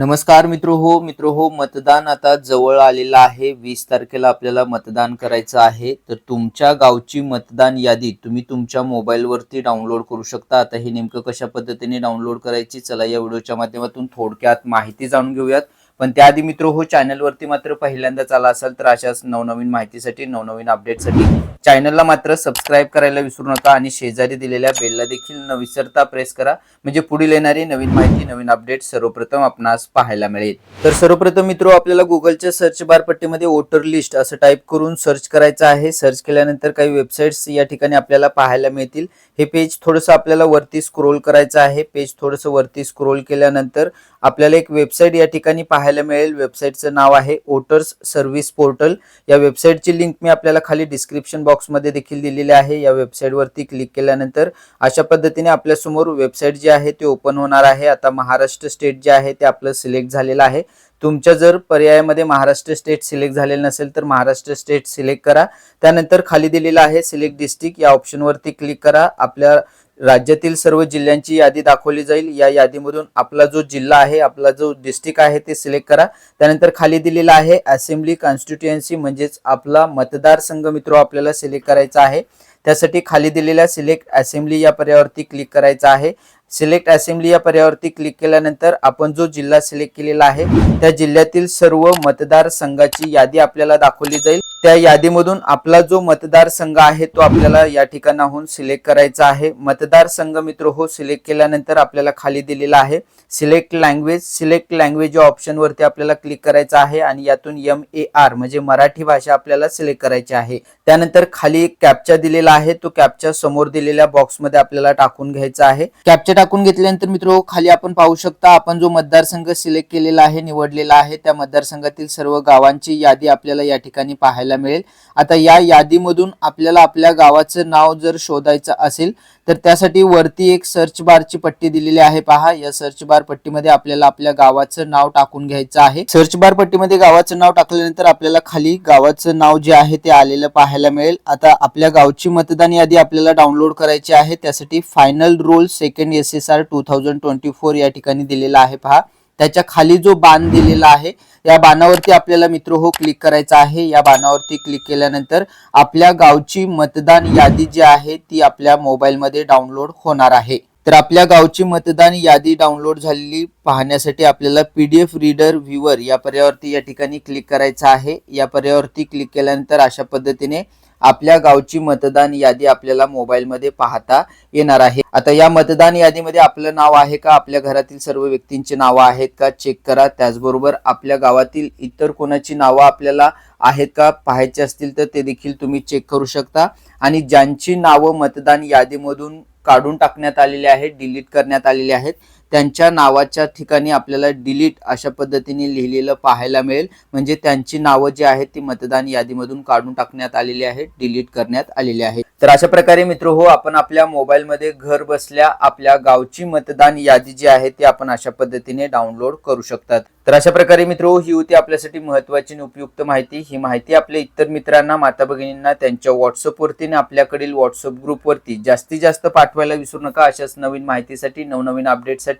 नमस्कार मित्र हो मित्र हो मतदान आता जवळ आलेलं आहे. वीस तारखेला आपल्याला मतदान करायचं आहे. तर तुमच्या गावची मतदान यादी तुम्ही तुमच्या मोबाईलवरती डाउनलोड करू शकता. आता हे नेमकं कशा पद्धतीने डाउनलोड करायची चला या व्हिडिओच्या माध्यमातून थोडक्यात माहिती जाणून घेऊयात. पण त्याआधी मित्र हो चॅनलवरती मात्र पहिल्यांदाच आला असाल तर अशाच नवनवीन माहितीसाठी नवनवीन अपडेटसाठी चॅनलला मात्र सबस्क्राईब करायला विसरू नका आणि शेजारी दिलेल्या बेलला देखील न विसरता प्रेस करा. म्हणजे पुढील येणारी नवीन माहिती नवीन अपडेट सर्वप्रथम आपणास पाहायला मिळेल. तर सर्वप्रथम मित्र आपल्याला गुगलच्या सर्च बार पट्टीमध्ये वोटर लिस्ट असं टाईप करून सर्च करायचं आहे. सर्च केल्यानंतर काही वेबसाईट्स या ठिकाणी आपल्याला पाहायला मिळतील. हे पेज थोडंसं आपल्याला वरती स्क्रोल करायचं आहे. पेज थोडंसं वरती स्क्रोल केल्यानंतर आपल्याला एक वेबसाईट या ठिकाणी पाहायला मिळेल. वेबसाईटचं नाव आहे वोटर्स सर्व्हिस पोर्टल या वेबसाईटची लिंक मी आपल्याला खाली डिस्क्रिप्शन बॉक्समध्ये देखील दिलेली आहे. या वेबसाईटवरती क्लिक केल्यानंतर अशा पद्धतीने आपल्यासमोर वेबसाईट जी आहे ते ओपन होणार आहे. आता महाराष्ट्र स्टेट जे आहे ते आपलं सिलेक्ट झालेलं आहे. तुमच्या जर पर्यायामध्ये महाराष्ट्र स्टेट सिलेक्ट झालेलं नसेल तर महाराष्ट्र स्टेट सिलेक्ट करा. त्यानंतर खाली दिलेलं आहे सिलेक्ट डिस्ट्रिक्ट या ऑप्शनवरती क्लिक करा. आपल्या राज्यातील सर्व जिल्ह्यांची यादी दाखवली जाईल. या यादीमधून आपला जो जिल्हा आहे आपला जो डिस्ट्रिक्ट आहे ते सिलेक्ट करा. त्यानंतर खाली दिलेला आहे असेंब्ली कॉन्स्टिट्युएन्सी म्हणजेच आपला मतदारसंघ मित्र आपल्याला सिलेक्ट करायचा आहे. त्यासाठी खाली दिलेल्या सिलेक्ट असेंब्ली या पर्यावरती क्लिक करायचा आहे. सिलेक्ट असेंब्ली या पर्यावरती क्लिक केल्यानंतर आपण जो जिल्हा सिलेक्ट केलेला आहे त्या जिल्ह्यातील सर्व मतदारसंघाची यादी आपल्याला दाखवली जाईल. त्या यादीमधून आपला जो मतदारसंघ आहे तो आपल्याला या ठिकाणाहून सिलेक्ट करायचा आहे. मतदारसंघ मित्र हो सिलेक्ट केल्यानंतर आपल्याला खाली दिलेला आहे. सिलेक्ट लँग्वेज सिलेक्ट लँग्वेज या ऑप्शनवरती आपल्याला क्लिक करायचं आहे आणि यातून एम ए आर म्हणजे मराठी भाषा आपल्याला सिलेक्ट करायची आहे. त्यानंतर खाली एक कॅप्चा दिलेला आहे. तो कॅप्चा समोर दिलेल्या बॉक्समध्ये आपल्याला टाकून घ्यायचा आहे. कॅप्चा टाकून घेतल्यानंतर मित्र हो, खाली आपण पाहू शकता आपण जो मतदारसंघ सिलेक्ट केलेला आहे निवडलेला आहे त्या मतदारसंघातील सर्व गावांची यादी आपल्याला या ठिकाणी पाहायला मिळेल. आता या यादीमधून आपल्याला आपल्या गावाचं नाव जर शोधायचं असेल तर त्यासाठी वरती एक सर्च बारची पट्टी दिलेली आहे पहा. या सर्च बार पट्टीमध्ये आपल्याला आपल्या गावाचं नाव टाकून घ्यायचं आहे. सर्च बार पट्टीमध्ये गावाचं नाव टाकल्यानंतर आपल्याला खाली गावाचं नाव जे आहे ते आलेलं पाहायला मिळेल. आता आपल्या गावची मतदान यादी आपल्याला डाउनलोड करायची आहे. त्यासाठी final roll second S S R two thousand twenty four या ठिकाणी दिलेला आहे पहा. त्याच्याखाली जो बाण दिलेला आहे या बाणावरती आपल्याला मित्र हो क्लिक करायचा आहे. या बाणावरती क्लिक केल्यानंतर आपल्या गावची मतदान यादी जी आहे ती आपल्या मोबाईलमध्ये डाउनलोड होणार आहे. तर आपल्या गावची मतदान यादी डाउनलोड झालेली पाहण्यासाठी आपल्याला पी डी एफ रीडर व्ह्यूवर या पर्यावरती या ठिकाणी क्लिक करायचं आहे. या पर्यावरती क्लिक केल्यानंतर अशा पद्धतीने आपल्या गावची मतदान यादी आपल्याला मोबाईलमध्ये पाहता येणार आहे. आता या मतदान यादीमध्ये आपलं नाव आहे का? आपल्या घरातील सर्व व्यक्तींची नावं आहेत का? चेक करा. त्याचबरोबर आपल्या गावातील इतर कोणाची नावं आपल्याला आहेत का? पाहायचे असतील तर ते देखील तुम्ही चेक करू शकता. आणि ज्यांची नावं मतदान यादीमधून काढून टाकण्यात आलेले आहेत डिलीट करण्यात आलेले आहेत. त्यांच्या नावाच्या ठिकाणी आपल्याला डिलीट अशा पद्धतीने लिहिलेलं पाहायला मिळेल. म्हणजे त्यांची नावं जी आहेत ती मतदान यादीमधून काढून टाकण्यात आलेली आहेत डिलीट करण्यात आलेली आहेत. तर अशा प्रकारे मित्र हो आपण आपल्या मोबाईलमध्ये घर बसल्या आपल्या गावची मतदान यादी जी आहे ती आपण अशा पद्धतीने डाउनलोड करू शकतात. तर अशा प्रकारे मित्र हो ही होती आपल्यासाठी महत्वाची आणि उपयुक्त माहिती. ही माहिती आपल्या इतर मित्रांना माता भगिनींना त्यांच्या व्हॉट्सअपवरती आणि आपल्याकडील व्हॉट्सअप ग्रुपवरती जास्तीत जास्त पाठवायला विसरू नका. अशाच नवीन माहितीसाठी नवनवीन अपडेटसाठी